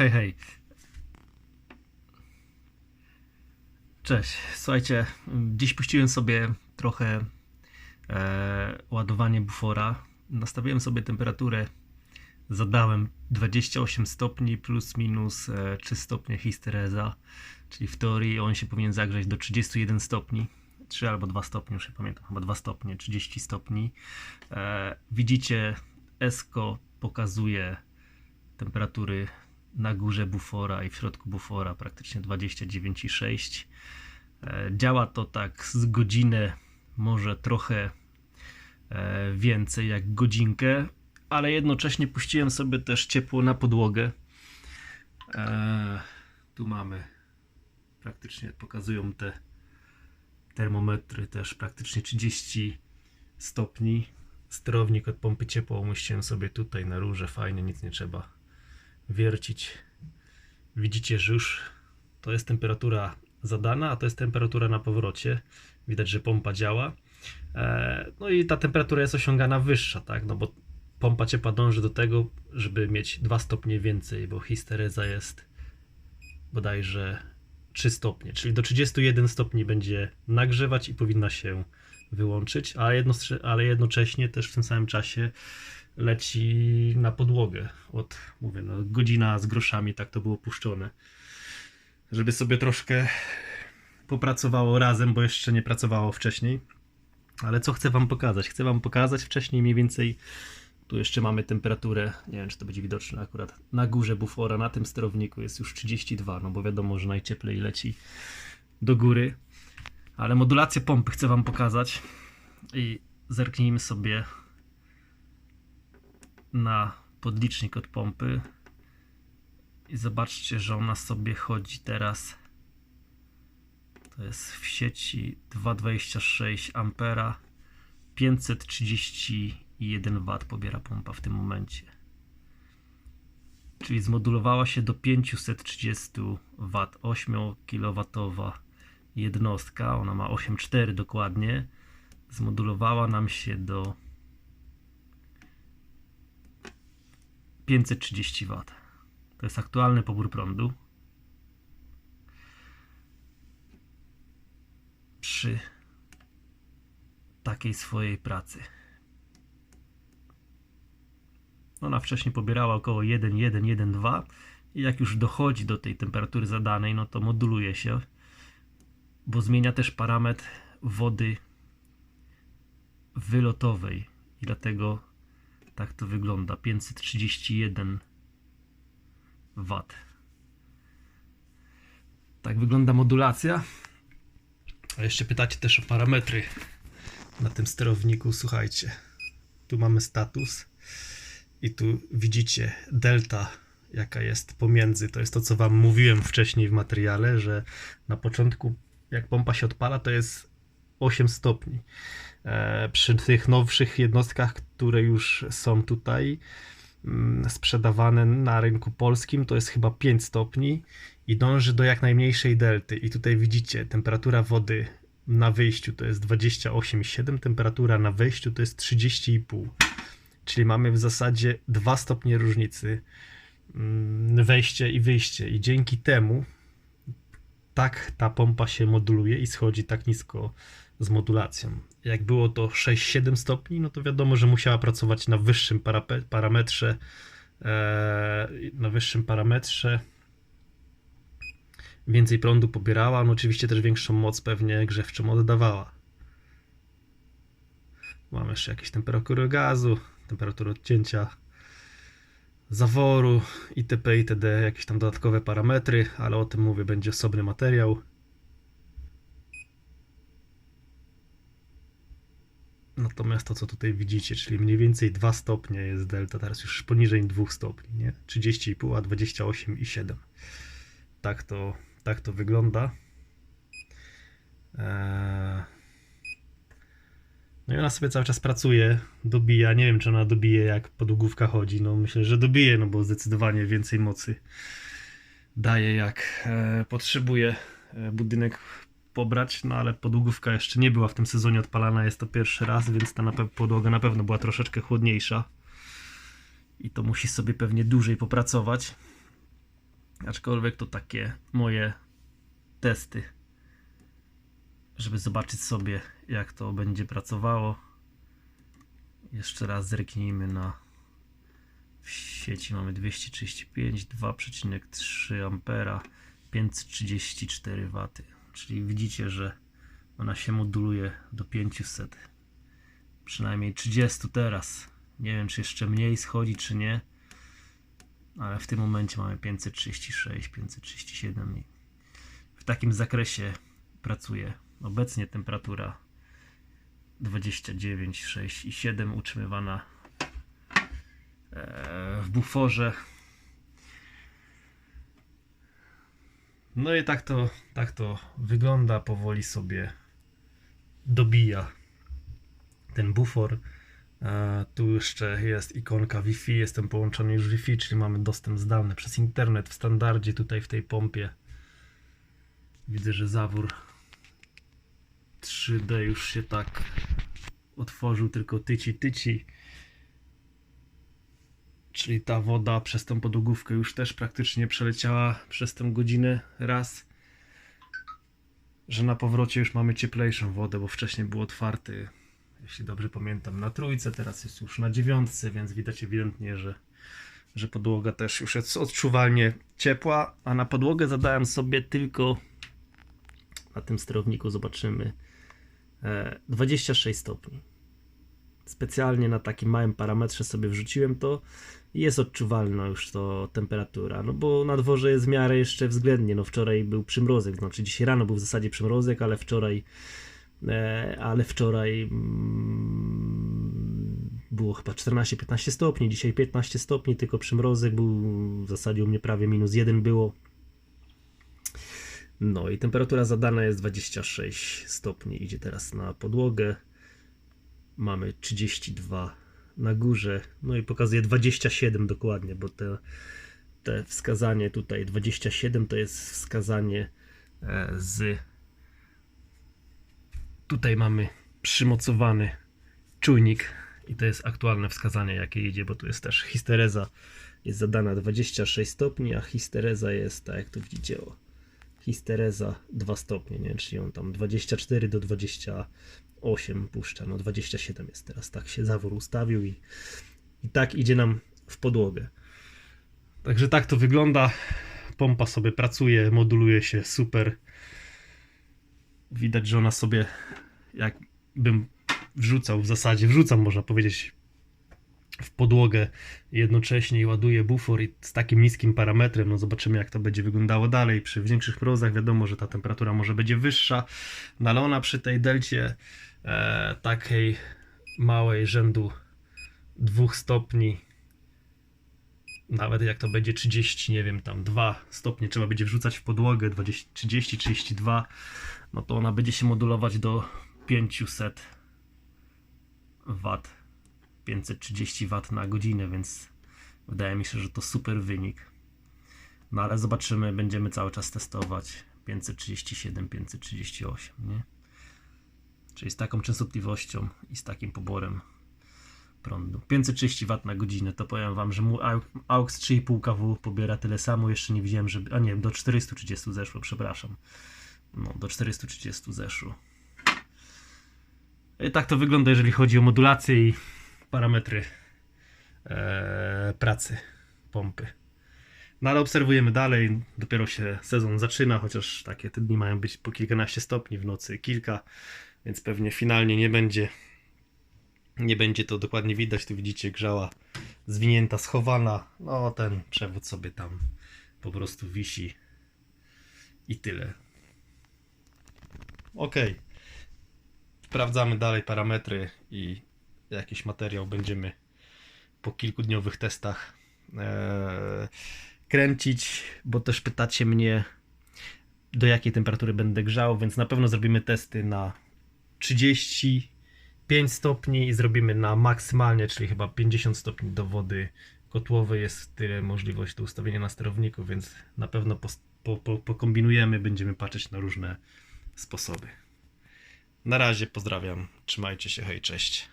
Hej, hej. Cześć. Słuchajcie, dziś puściłem sobie trochę e, ładowanie bufora. Nastawiłem sobie temperaturę, zadałem 28 stopni plus minus e, 3 stopnie histereza, czyli w teorii on się powinien zagrzać do 31 stopni. 3 albo 2 stopnie, już nie pamiętam, chyba 2 stopnie, 30 stopni. E, widzicie, ESCO pokazuje temperatury na górze bufora i w środku bufora praktycznie 29,6. E, Działa to tak z godzinę, może trochę e, więcej jak godzinkę, ale jednocześnie puściłem sobie też ciepło na podłogę. E, Tu mamy praktycznie pokazują te termometry też praktycznie 30 stopni. Sterownik od pompy ciepła umieściłem sobie tutaj na rurze, fajnie, nic nie trzeba wiercić. Widzicie, że już to jest temperatura zadana, a to jest temperatura na powrocie. Widać, że pompa działa. E, No i ta temperatura jest osiągana wyższa, tak? No bo pompa ciepła dąży do tego, żeby mieć 2 stopnie więcej, bo histereza jest bodajże 3 stopnie, czyli do 31 stopni będzie nagrzewać i powinna się wyłączyć, ale jednocześnie też w tym samym czasie leci na podłogę. Od, mówię, no, godzina z groszami, tak to było puszczone. Żeby sobie troszkę popracowało razem, bo jeszcze nie pracowało wcześniej. Ale co chcę Wam pokazać? Chcę Wam pokazać wcześniej mniej więcej. Tu jeszcze mamy temperaturę, nie wiem czy to będzie widoczne akurat na górze bufora, na tym sterowniku jest już 32, no bo wiadomo, że najcieplej leci do góry. Ale modulację pompy chcę Wam pokazać i zerknijmy sobie na podlicznik od pompy. I zobaczcie, że ona sobie chodzi teraz. To jest w sieci 2,26 ampera. 531 W pobiera pompa w tym momencie. Czyli zmodulowała się do 530 W 8 kW jednostka ona ma 8,4 dokładnie. Zmodulowała nam się do 530 W. To jest aktualny pobór prądu. Przy takiej swojej pracy. Ona wcześniej pobierała około 1,1,1,2 i jak już dochodzi do tej temperatury zadanej, no to moduluje się, bo zmienia też parametr wody wylotowej i dlatego tak to wygląda. 531 W. Tak wygląda modulacja. A jeszcze pytacie też o parametry na tym sterowniku. Słuchajcie, tu mamy status i tu widzicie delta, jaka jest pomiędzy. To jest to, co Wam mówiłem wcześniej w materiale, że na początku, jak pompa się odpala, to jest 8 stopni. E, przy tych nowszych jednostkach, które już są tutaj mm, sprzedawane na rynku polskim, to jest chyba 5 stopni i dąży do jak najmniejszej delty. I tutaj widzicie, temperatura wody na wyjściu to jest 28,7, temperatura na wejściu to jest 30,5. Czyli mamy w zasadzie 2 stopnie różnicy mm, wejście i wyjście. I dzięki temu tak ta pompa się moduluje i schodzi tak nisko z modulacją. Jak było to 6-7 stopni, no to wiadomo, że musiała pracować na wyższym parametrze. E, na wyższym parametrze. Więcej prądu pobierała, no oczywiście też większą moc pewnie grzewczą oddawała. Mamy jeszcze jakieś temperatury gazu, temperaturę odcięcia zaworu itp. itd. Jakieś tam dodatkowe parametry, ale o tym mówię, będzie osobny materiał. Natomiast to, co tutaj widzicie, czyli mniej więcej 2 stopnie jest delta, teraz już poniżej 2 stopni, nie? 30,5, a 28,7. Tak to, tak to wygląda. Eee... No i ona sobie cały czas pracuje, dobija. Nie wiem, czy ona dobije, jak podłogówka chodzi. No myślę, że dobije, no bo zdecydowanie więcej mocy daje, jak e, potrzebuje budynek pobrać, no ale podłogówka jeszcze nie była w tym sezonie odpalana, jest to pierwszy raz, więc ta na podłoga na pewno była troszeczkę chłodniejsza i to musi sobie pewnie dłużej popracować. Aczkolwiek to takie moje testy, żeby zobaczyć sobie, jak to będzie pracowało. Jeszcze raz zerknijmy na w sieci mamy 235, 2,3 ampera, 534 W. Czyli widzicie, że ona się moduluje do 500. Przynajmniej 30 teraz. Nie wiem, czy jeszcze mniej schodzi, czy nie. Ale w tym momencie mamy 536, 537 i w takim zakresie pracuje. Obecnie temperatura 29, 6 i 7 utrzymywana e, w buforze. No i tak to, tak to wygląda. Powoli sobie dobija ten bufor. E, tu jeszcze jest ikonka Wi-Fi. Jestem połączony już Wi-Fi, czyli mamy dostęp zdalny przez internet w standardzie tutaj w tej pompie. Widzę, że zawór 3D już się tak otworzył, tylko tyci, tyci. Czyli ta woda przez tą podłogówkę już też praktycznie przeleciała przez tę godzinę raz. Że na powrocie już mamy cieplejszą wodę, bo wcześniej był otwarty, jeśli dobrze pamiętam, na trójce, teraz jest już na dziewiątce, więc widać ewidentnie, że, że podłoga też już jest odczuwalnie ciepła, a na podłogę zadałem sobie tylko na tym sterowniku zobaczymy e, 26 stopni. Specjalnie na takim małym parametrze sobie wrzuciłem to jest odczuwalna już to temperatura, no bo na dworze jest w miarę jeszcze względnie, no wczoraj był przymrozek, znaczy dzisiaj rano był w zasadzie przymrozek, ale wczoraj e, ale wczoraj mm, było chyba 14-15 stopni, dzisiaj 15 stopni, tylko przymrozek był w zasadzie u mnie prawie minus 1 było. No i temperatura zadana jest 26 stopni, idzie teraz na podłogę. Mamy 32 na górze, no i pokazuje 27 dokładnie, bo te, te wskazanie tutaj 27 to jest wskazanie e, z tutaj mamy przymocowany czujnik i to jest aktualne wskazanie jakie idzie, bo tu jest też histereza jest zadana 26 stopni, a histereza jest, tak jak tu widzicie, o, histereza 2 stopnie, nie? czyli on tam 24 do 28 puszcza, no 27 jest teraz, tak się zawór ustawił i, i tak idzie nam w podłogę. Także tak to wygląda. Pompa sobie pracuje, moduluje się super. Widać, że ona sobie, jakbym wrzucał w zasadzie, wrzucam można powiedzieć w podłogę jednocześnie i ładuje bufor i z takim niskim parametrem, no zobaczymy jak to będzie wyglądało dalej. Przy większych mrozach wiadomo, że ta temperatura może będzie wyższa, no ale ona przy tej delcie e, takiej małej rzędu 2 stopni nawet jak to będzie 30, nie wiem, tam 2 stopnie trzeba będzie wrzucać w podłogę, 20, 30, 32, no to ona będzie się modulować do 500 W, 530 W na godzinę, więc wydaje mi się, że to super wynik. No ale zobaczymy, będziemy cały czas testować 537, 538, nie? Czyli z taką częstotliwością i z takim poborem prądu. 530 W na godzinę, to powiem Wam, że mój AUX 3,5 kW pobiera tyle samo, jeszcze nie widziałem, żeby... A nie, do 430 zeszło, przepraszam. No, do 430 zeszło. I tak to wygląda, jeżeli chodzi o modulację i parametry e, pracy pompy. No ale obserwujemy dalej, dopiero się sezon zaczyna, chociaż takie te dni mają być po kilkanaście stopni w nocy, kilka, więc pewnie finalnie nie będzie nie będzie to dokładnie widać, tu widzicie grzała zwinięta, schowana, no ten przewód sobie tam po prostu wisi i tyle. Ok. Sprawdzamy dalej parametry i jakiś materiał będziemy po kilkudniowych testach e, kręcić, bo też pytacie mnie do jakiej temperatury będę grzał, więc na pewno zrobimy testy na 35 stopni i zrobimy na maksymalnie, czyli chyba 50 stopni do wody kotłowej jest tyle możliwość do ustawienia na sterowniku, więc na pewno po, po, pokombinujemy, będziemy patrzeć na różne sposoby. Na razie pozdrawiam, trzymajcie się, hej, cześć.